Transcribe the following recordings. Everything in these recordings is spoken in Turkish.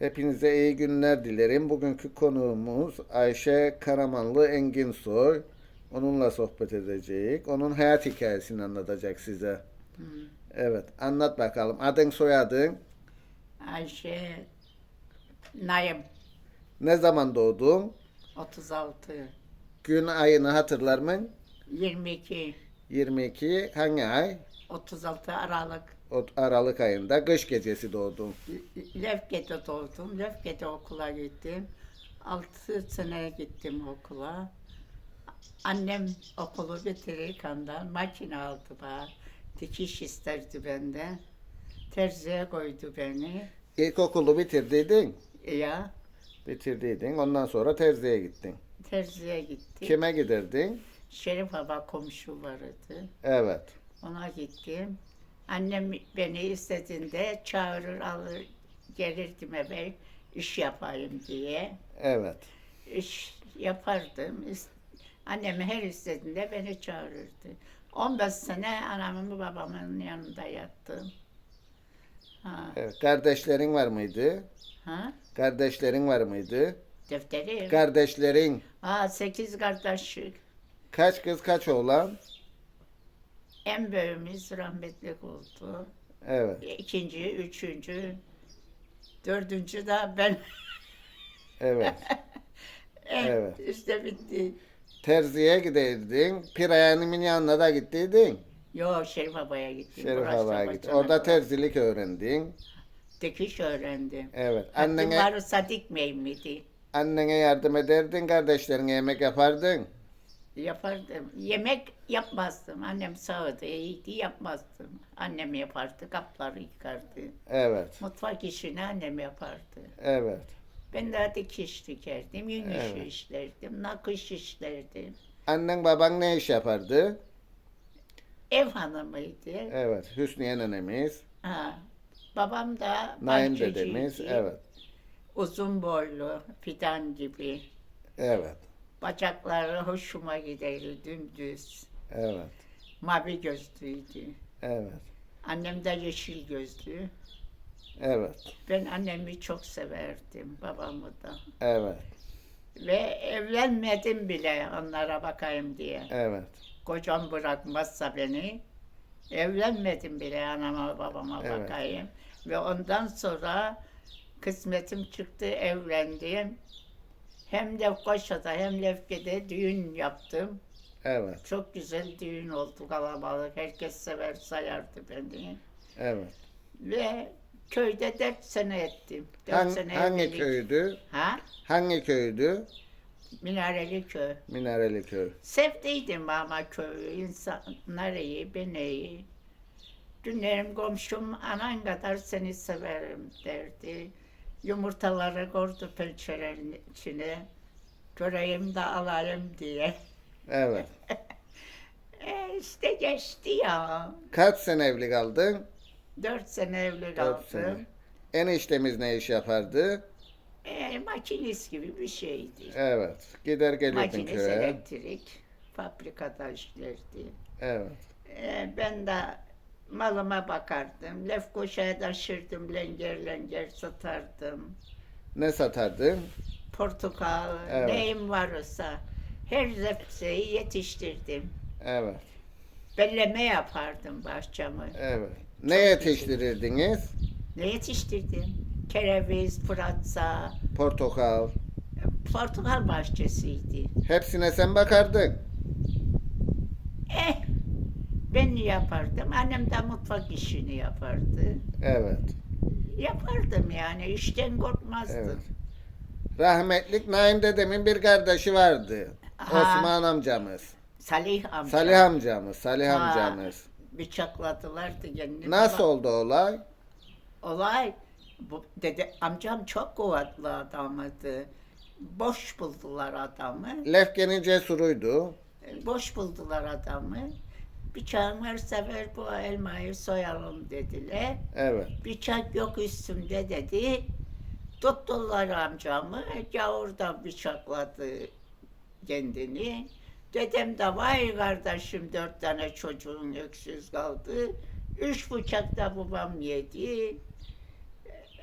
Hepinize iyi günler dilerim. Bugünkü konuğumuz Ayşe Karamanlı Enginsoy. Onunla sohbet edecek. Onun hayat hikayesini anlatacak size. Evet, anlat bakalım. Adın, soyadın, Ayşe Naim ne zaman doğdun, 36 gün ayını hatırlar mı? 22 22, hangi ay? 36 Aralık O Aralık ayında, kış gecesi doğdun. Lefke'de doğdum. Lefke'de okula gittim. 6 sene gittim okula. Annem okulu bitirirken makine aldı bana. Dikiş isterdi benden. Terziye koydu beni. İlkokulu bitirdiydin. Ya Bitirdiydin. Ondan sonra terziye gittin. terziye gittim. Kime giderdin? Şerif Baba komşu vardı. Evet. Ona gittim. Annem beni istediğinde çağırır alır gelirdim eve iş yapayım diye. Evet. İş yapardım. Annem her istediğinde beni çağırırdı. 15 sene anamın babamın yanında yattım. Ha, evet. Kardeşlerin var mıydı? ha? Kardeşlerin var mıydı? Defteri. Kardeşlerin Ha, sekiz kardeş. kaç kız kaç oğlan? En büyüğümüz rahmetli oldu. Evet. İkinci, üçüncü, dördüncü de ben. Evet. Evet. İşte bitti. Terziye giderdin. Pirayanımın yanına da gittiydin. Yo Şerif Baba'ya gittim. Şerif Uğraştım, Hava'ya git. bacana Orada terzilik öğrendin. Dikiş öğrendim. Evet. Annene, varsa dikmeyeyim miydi? annene yardım ederdin. Kardeşlerine yemek yapardın. Yapardım. Yemek yapmazdım. Annem sağdı, iyiydi yapmazdım. Annem yapardı, kapları yıkardı. Evet. Mutfak işini annem yapardı. Evet. Ben de dikiş dikerdim, yün işi Evet. işlerdim, nakış işlerdim. Annen baban ne iş yapardı? Ev hanımıydı. Evet. Hüsniye nenemiz. Ha. Babam da Naim bahçeciydi. dedemiz. Evet. Uzun boylu, fidan gibi. Evet. Bacakları hoşuma giderdi, dümdüz. Evet. Mavi gözlüydü. Evet. Annem de yeşil gözlü. Evet. Ben annemi çok severdim, babamı da. Evet. Ve evlenmedim bile onlara bakayım diye. Evet. Kocam bırakmazsa beni, evlenmedim bile anama babama Evet. bakayım. Ve ondan sonra kısmetim çıktı, evlendim. Hem Lefkoşa'da hem Lefke'de düğün yaptım. Evet. Çok güzel düğün oldu kalabalık. Herkes sever sayardı beni. Evet. Ve köyde dört sene ettim. Dört Hangi, sene hangi evlilik. köydü? Ha? Hangi köydü? Minareli köy. Minareli köy. Sevdiydim ama köyü. İnsanlar iyi, ben iyi. Dünlerim komşum anan kadar seni severim derdi. Yumurtaları koydu pençelerin içine. Göreyim de alayım diye. Evet. E işte geçti ya. Kaç sene evli kaldın? Dört sene evli kaldım. sene. Eniştemiz ne iş yapardı? E, makinist gibi bir şeydi. Evet. Gider gelirdin Makinist köye. elektrik. Fabrikada işlerdi. Evet. E, ben de malıma bakardım. Lefkoşa'ya taşırdım. Lenger lenger satardım. Ne satardın? Portakal, Evet. neyim varsa her zepseyi yetiştirdim. Evet. Belleme yapardım bahçamı. Evet. Ne yetiştirirdiniz? Ne yetiştirdim? Kereviz, pıratsa, Portakal. portakal bahçesiydi. Hepsine sen bakardın. Eh, ben yapardım. Annem de mutfak işini yapardı. Evet. Yapardım yani, işten korkmazdım. Evet. Rahmetlik Naim dedemin bir kardeşi vardı. Aha. Osman amcamız. Salih amca. Salih amcamız. Salih Ha. amcamız. Bıçakladılardı kendini. Nasıl oldu olay? Olay, bu dede, amcam çok kuvvetli adamıydı. Boş buldular adamı. Lefke'nin cesuruydu. Boş buldular adamı. Bıçağın her sefer bu elmayı soyalım dediler. Evet. Bıçak yok üstümde dedi. Tuttular amcamı. Gavur da bıçakladı kendini. Dedem de vay kardeşim dört tane çocuğun öksüz kaldı. Üç bıçak da babam yedi.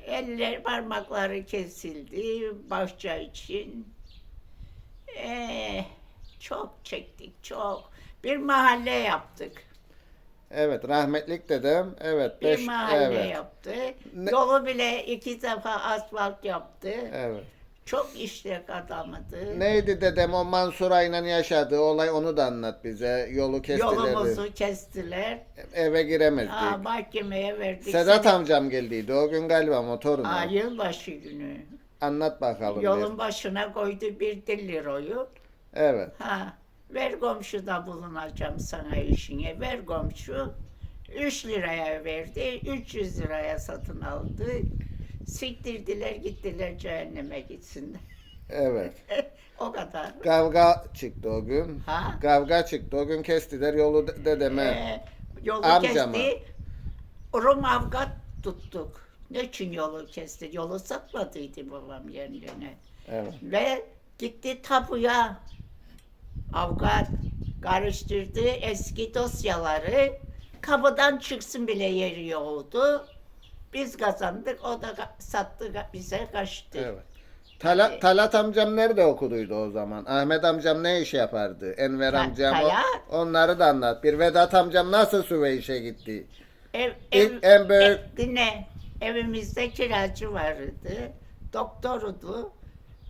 Eller parmakları kesildi bahçe için. Ee, çok çektik çok. Bir mahalle yaptık. Evet rahmetlik dedem. Evet. Bir Beş, mahalle evet. yaptı. Ne- Yolu bile iki defa asfalt yaptı. Evet. Çok işlek adamıdı. Neydi dedem o Mansur Ay'la yaşadığı olay onu da anlat bize. Yolu kestiler. Yolumuzu kestiler. Eve giremezdik. Aa, mahkemeye verdik. Sedat Seni- amcam geldiydi. O gün galiba motoruna. Aa, yılbaşı günü. Anlat bakalım. Yolun bir. başına koydu bir de liroyu. Evet. Ha, ver komşuda bulunacağım sana işine. Ver komşu. 3 liraya verdi. 300 liraya satın aldı. Siktirdiler gittiler cehenneme gitsinler. Evet. o kadar. Kavga çıktı o gün. Ha? Kavga çıktı. O gün kestiler yolu de- dedeme. Ee, yolu Amcama. kesti. Rum avgat tuttuk. Ne için yolu kesti? Yolu satmadıydı babam kendine. Evet. Ve gitti tapuya. Avukat karıştırdı eski dosyaları. Kapıdan çıksın bile yeri yoktu. Biz kazandık, o da sattı, bize kaçtı. Evet. Talat, Talat amcam nerede okuduydu o zaman? Ahmet amcam ne iş yapardı? Enver Ta- amcam. o- onları da anlat. Bir Vedat amcam nasıl Süveyş'e gitti? Ev, İlk en büyük- e, dinle, evimizde kiracı vardı, doktorudu.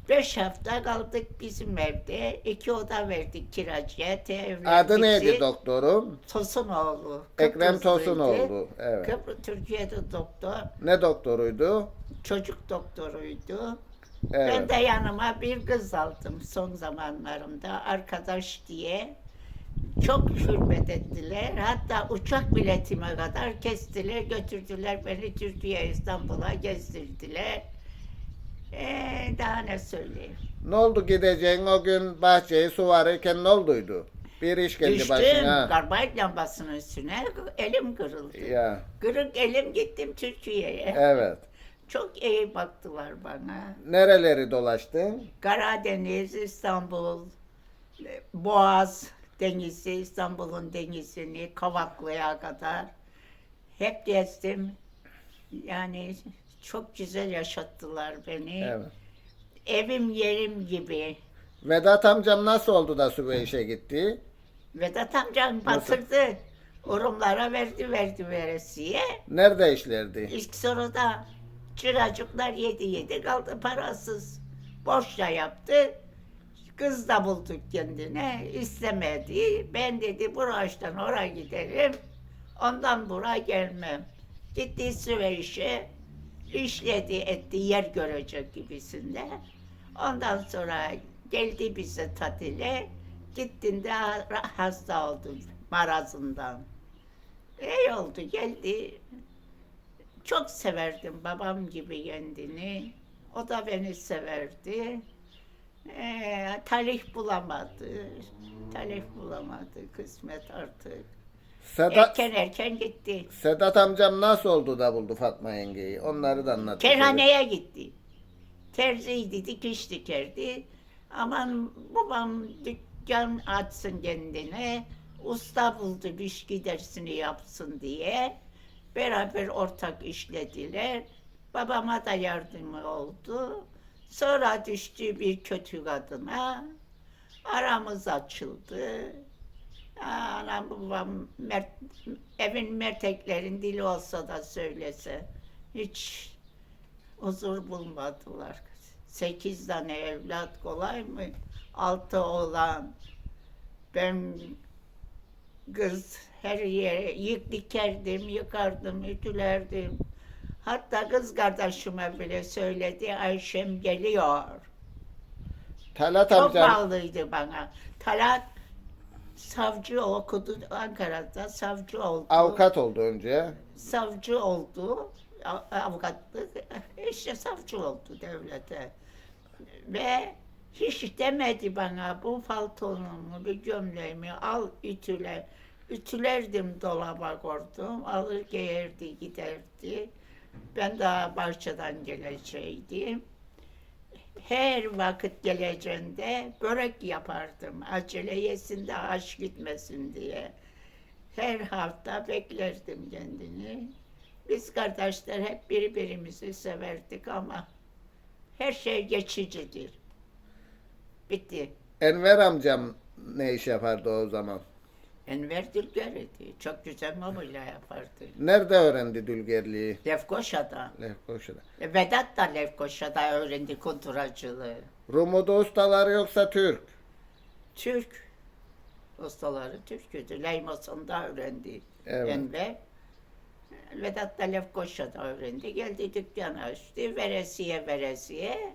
Beş hafta kaldık bizim evde. İki oda verdik kiracıya. Adı neydi biz. doktorun? Tosunoğlu. Ekrem. Tosunoğlu. Evet. Kıbrıs Türkiye'de doktor. Ne doktoruydu? Çocuk doktoruydu. Evet. Ben de yanıma bir kız aldım son zamanlarımda arkadaş diye. Çok hürmet ettiler. Hatta uçak biletime kadar kestiler, götürdüler beni Türkiye İstanbul'a gezdirdiler. Ee, daha ne söyleyeyim? Ne oldu gideceğin o gün bahçeyi su varırken ne olduydu? Bir iş geldi Düştüm başına. karbayt lambasının üstüne, elim kırıldı. Ya Kırık elim gittim Türkiye'ye. evet. Çok iyi baktılar bana. Nereleri dolaştın? Karadeniz, İstanbul, Boğaz denizi, İstanbul'un denizini, Kavaklı'ya kadar hep gezdim. Yani çok güzel yaşattılar beni. Evet. Evim yerim gibi. Vedat amcam nasıl oldu da Süveyş'e gitti? Vedat amcam batırdı. Urumlara verdi verdi veresiye. Nerede işlerdi? İlk soruda çıracıklar yedi yedi kaldı parasız. Borçla yaptı. Kız da bulduk kendine. istemedi. Ben dedi bu ağaçtan oraya giderim. Ondan buraya gelmem. Gitti Süveyş'e. İşledi etti yer görecek gibisinde. Ondan sonra geldi bize tatile. Gittiğinde ha- hasta oldum marazından. İyi oldu geldi. Çok severdim babam gibi kendini. O da beni severdi. Ee, talih bulamadı. Talih bulamadı kısmet artık. Sedat, Erken erken gitti. Sedat amcam nasıl oldu da buldu Fatma yengeyi? Onları da anlat. Kerhaneye gitti. Terziydi, dikiş dikerdi. Aman babam dükkan açsın kendine. Usta buldu biş dersini yapsın diye. Beraber ortak işlediler. Babama da yardımı oldu. Sonra düştü bir kötü kadına. Aramız açıldı. Anam babam mert, evin merteklerin dili olsa da söylese hiç huzur bulmadılar. Sekiz tane evlat kolay mı? Altı oğlan. Ben kız her yere yık dikerdim, yıkardım, ütülerdim. Hatta kız kardeşime bile söyledi Ayşem geliyor. Talat Çok amcam, bağlıydı bana. Talat savcı okudu Ankara'da savcı oldu. avukat oldu önce. Savcı oldu. Avukatlık işte savcı oldu devlete. Ve hiç demedi bana bu paltonumu, bir gömleğimi al ütüle. Ütülerdim dolaba koydum. Alır giyerdi giderdi. Ben daha bahçeden geleceğim. Her vakit geleceğinde börek yapardım. Acele yesin de aç gitmesin diye. Her hafta beklerdim kendini. Biz kardeşler hep birbirimizi severdik ama her şey geçicidir. Bitti. Enver amcam ne iş yapardı o zaman? Enver Dülger idi. Çok güzel mobilya yapardı. Nerede öğrendi dülgerliği? Lefkoşa'da. Lefkoşa'da. E, Vedat da Lefkoşa'da öğrendi konturacılığı. Rumu'da ustaları yoksa Türk. Türk. Ustaları Türk'üdü. Leymoson'da öğrendi. Evet. Enver. Vedat da Lefkoşa'da öğrendi. Geldi dükkan açtı. Veresiye veresiye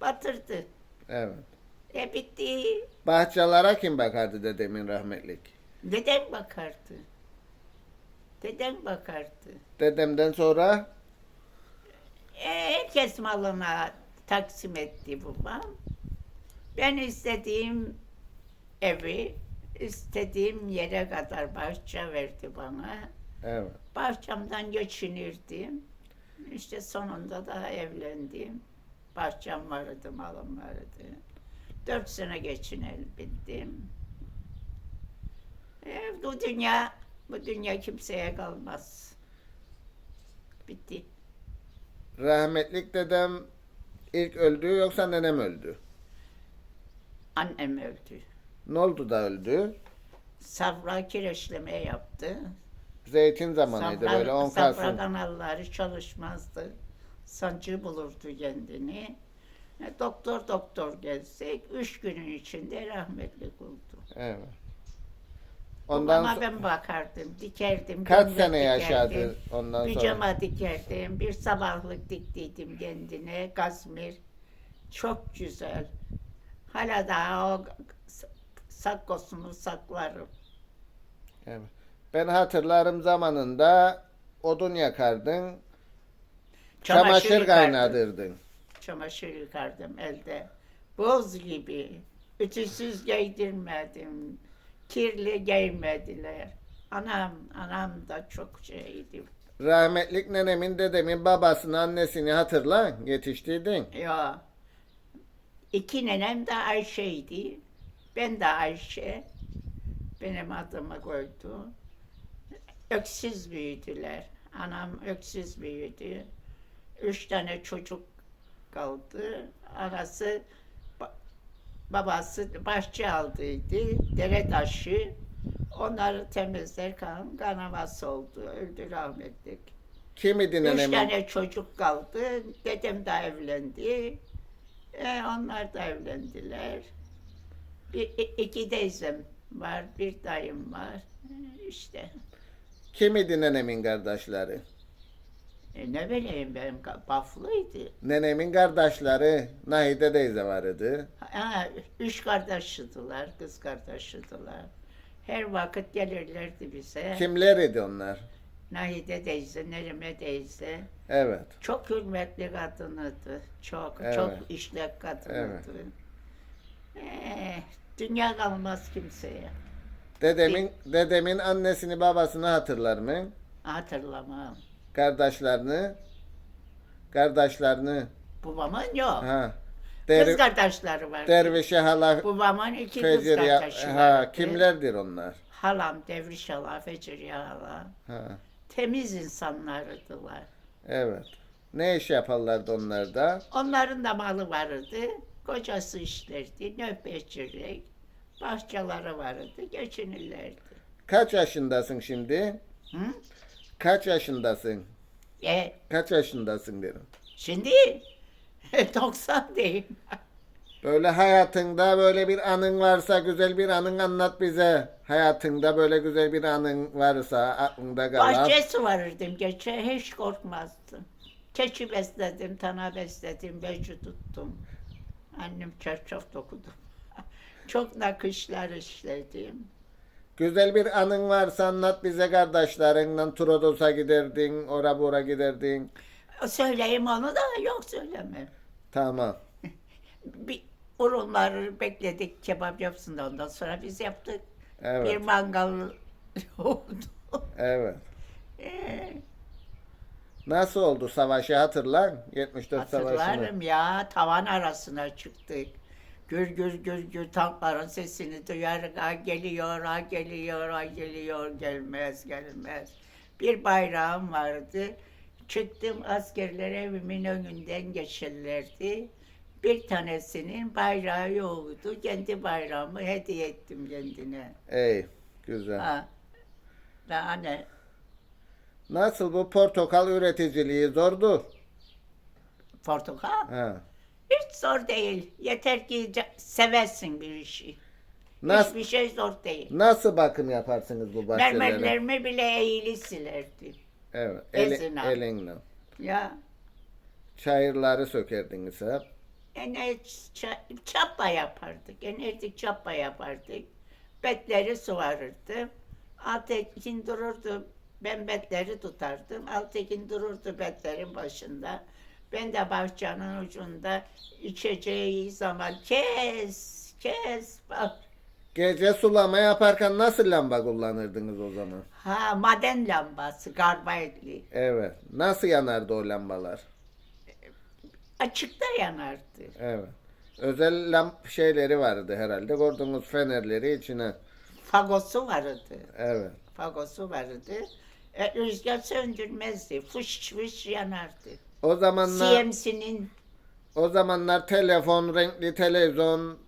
batırdı. Evet. E bitti. Bahçelere kim bakardı dedemin rahmetlik? Deden bakardı. Deden bakardı. Dedemden sonra E, herkes malına taksim etti babam. Ben istediğim evi, istediğim yere kadar bahçe verdi bana. evet. Bahçemden geçinirdim. İşte sonunda da evlendim. Bahçem vardı, malım vardı. Dört sene geçinebildim. E, bu dünya, bu dünya kimseye kalmaz. Bitti. Rahmetlik dedem ilk öldü yoksa nenem öldü? Annem öldü. Ne oldu da öldü? Safra kireçleme yaptı. Zeytin zamanıydı Safra, böyle 10 safra Kasım. kanalları çalışmazdı. Sancı bulurdu kendini. E, Doktor doktor gelsek üç günün içinde rahmetlik oldu. Evet. Ondan Ondan Ama so- ben bakardım, dikerdim. kaç gömlek sene dikerdim, yaşadı ondan sonra? Pijama dikerdim, bir sabahlık diktiydim kendine, gazmir. Çok güzel. Hala daha o sakkosunu saklarım. Evet. Ben hatırlarım zamanında odun yakardın, çamaşır, yıkardım. kaynadırdın. Çamaşır yıkardım elde. Boz gibi. Ütüsüz giydirmedim. Kirli giymediler. Anam, anam da çok şeydi. Rahmetlik nenemin dedemin babasını annesini hatırla yetiştirdin. Ya. İki nenem de Ayşe'ydi. Ben de Ayşe. Benim adımı koydu. Öksüz büyüdüler. Anam öksüz büyüdü. Üç tane çocuk kaldı. Anası, babası bahçe aldıydı. Dere taşı. Onları temizlerken kanaması oldu. Öldü rahmetlik. Kim idi Üç nenemin? tane çocuk kaldı. Dedem de evlendi. E, onlar da evlendiler. Bir, iki teyzem var, bir dayım var. E, İşte Kim idi nenemin kardeşleri? E, ne bileyim benim baflıydı. Nenemin kardeşleri Nahide teyze vardı. Ha, üç kardeşidiler, kız kardeşidiler. Her vakit gelirlerdi bize. Kimler idi onlar? Nahide teyze, Nerime teyze. Evet. Çok hürmetli kadınıydı. Çok, Evet. çok işlek kadınıydı. Eh, dünya kalmaz kimseye. Dedemin dedemin annesini babasını hatırlar mı? Hatırlamam. Kardeşlerini? Kardeşlerini. Babamın yok. Ha. Kız Der, kardeşleri var. dervişe hala Babamın iki kız Fecir ya, kardeşi ha, vardı. kimlerdir onlar? Halam, Devriş hala, Fecir hala. Ha, Temiz insanlardılar. evet. Ne iş yaparlardı onlar da? Onların da malı vardı. Kocası işlerdi, nöbetçilik. Bahçeleri vardı, geçinirlerdi. Kaç yaşındasın şimdi? Hı? Kaç yaşındasın? E, Kaç yaşındasın dedim. şimdi 90 değil. Böyle hayatında böyle bir anın varsa güzel bir anın anlat bize. Hayatında böyle güzel bir anın varsa aklında kalan. Bahçesi varırdım geçe hiç korkmazdım. Keçi besledim, tana besledim, beci tuttum. Annem çarşaf dokudum. Çok nakışlar işledim. Güzel bir anın varsa anlat bize kardeşlerinle Turodos'a giderdin, ora bura giderdin. Söyleyeyim onu da yok söylemem. Tamam. Bir urunları bekledik kebap yapsın da ondan sonra biz yaptık. Bir Evet. mangal oldu. Evet. Ee, Nasıl oldu savaşı hatırlar? 74 savaşını. Hatırlarım ya tavan arasına çıktık. Gür gür gür gür tankların sesini duyar. Ha geliyor, ha geliyor, ha geliyor, gelmez, gelmez. Bir bayrağım vardı. Çıktım askerler evimin önünden geçerlerdi. Bir tanesinin bayrağı yoktu. Kendi bayrağımı hediye ettim kendine. Ey güzel. Ha. Daha ne? Nasıl bu portakal üreticiliği zordu? Portakal? Ha. Hiç zor değil. Yeter ki seversin bir işi. Nasıl Hiçbir şey zor değil. nasıl bakım yaparsınız bu bahçelere? Mermerlerimi bile eğili silerdim. Evet. Eli, Ezine. elinle. Ya Çayırları sökerdiniz hep. ene ça- çapa yapardık. Enerdik çapa yapardık. Betleri suvarırdım. Altekin dururdu. Ben betleri tutardım. Altekin dururdu betlerin başında. Ben de bahçenin ucunda içeceği zaman kes, kes. Bak. Gece sulama yaparken nasıl lamba kullanırdınız o zaman? Ha maden lambası, karbayetli. Evet. Nasıl yanardı o lambalar? Açıkta yanardı. Evet. Özel lamp şeyleri vardı herhalde. Gördüğünüz fenerleri içine. Fagosu vardı. Evet. Fagosu vardı. E, rüzgar söndürmezdi. Fış fış yanardı. O zamanlar CMC'nin o zamanlar telefon, renkli televizyon,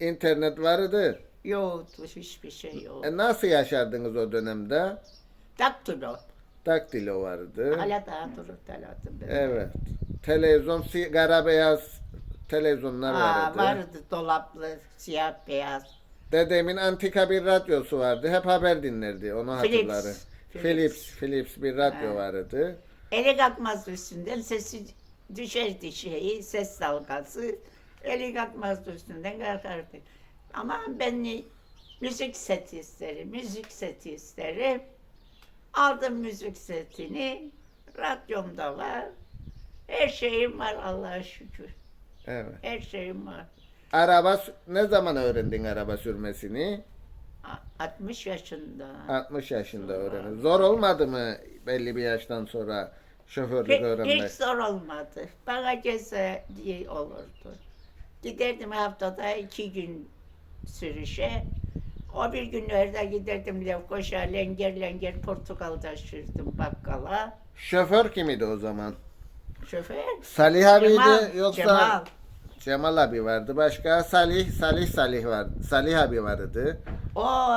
internet vardı. yoktu. Hiçbir şey yok. E nasıl yaşardınız o dönemde? Daktilo. Daktilo vardı. Hala daha durur taladım ben. Evet. Televizyon sigara beyaz televizyonlar Aa, vardı. vardı dolaplı, siyah beyaz. Dedemin antika bir radyosu vardı. Hep haber dinlerdi. Onu Philips. hatırlarım. Philips. Philips. Philips bir radyo Ha. vardı. Eli kalkmazdı üstünden sesi düşerdi şeyi, ses dalgası. Eli kalkmazdı üstünden kalkardı. Ama ben müzik seti isterim, müzik seti isterim. Aldım müzik setini, radyomda var. Her şeyim var Allah'a şükür. Evet. Her şeyim var. Araba ne zaman öğrendin araba sürmesini? A- 60 yaşında. 60 yaşında öğrendin. Zor olmadı mı belli bir yaştan sonra şoförlük Hiç, öğrenmek? hiç zor olmadı. Bana gelse iyi olurdu. Giderdim haftada iki gün sürüşe. O bir günlerde giderdim Lefkoşa, lenger lenger Portakal taşırdım bakkala. Şoför kimidi o zaman? Şoför. Salih abiydi Cemal, yoksa Cemal. Cemal abi vardı. Başka Salih, Salih, Salih vardı. Salih abi vardı. O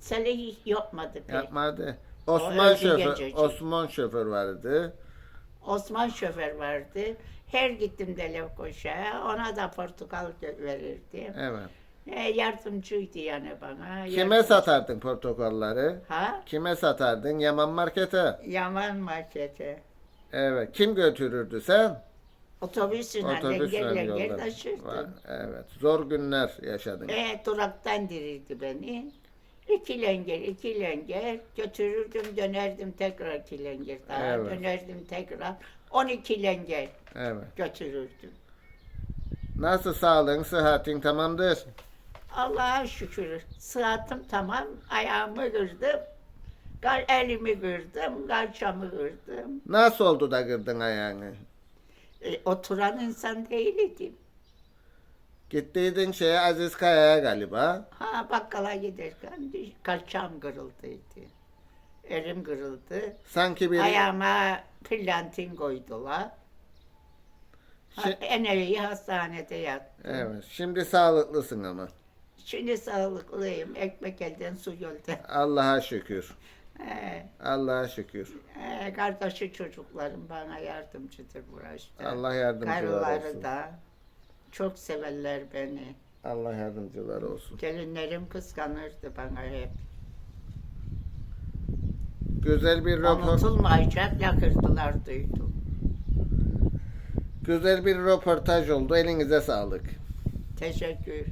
Salih yapmadı pek. Yapmadı. Osman öldü şoför, gececi. Osman şoför vardı. Osman şoför vardı. Her gittim de Lefkoşa'ya ona da portakal verirdim. Evet. E, yardımcıydı yani bana. Kime Yardım- satardın portakalları? Ha? Kime satardın? Yaman markete. Yaman markete. Evet. Kim götürürdü sen? Otobüsüne lenger lenger taşırdım. Var, Evet. Zor günler yaşadın. E, duraktan dirirdi beni. İki lenger, iki lenger götürürdüm, dönerdim tekrar iki lenger daha, Evet. dönerdim tekrar. 12 lenger Evet. götürürdüm. Nasıl sağlığın, sıhhatin tamamdır? Allah'a şükür. Sıhhatım tamam. Ayağımı kırdım. Gal elimi kırdım, kalçamı kırdım. Nasıl oldu da kırdın ayağını? E, oturan insan değildim. Gittiydin şeye Aziz Kaya'ya galiba. Ha bakkala giderken düş- kalçam kırıldıydı. Elim kırıldı. Sanki bir Ayağıma plantin koydular. Ha, Şi- en iyi hastanede yattım. Evet. Şimdi sağlıklısın ama. Şimdi sağlıklıyım. Ekmek elden su gölden. Allah'a şükür. He, Allah'a şükür. he, kardeşi çocuklarım bana yardımcıdır bu işte. Allah yardımcılar Karıları olsun. da çok severler beni. Allah yardımcılar olsun. Gelinlerim kıskanırdı bana hep. Güzel bir röportaj, Unutulmayacak lakırdılar duydum. güzel bir röportaj oldu. Elinize sağlık. Teşekkür.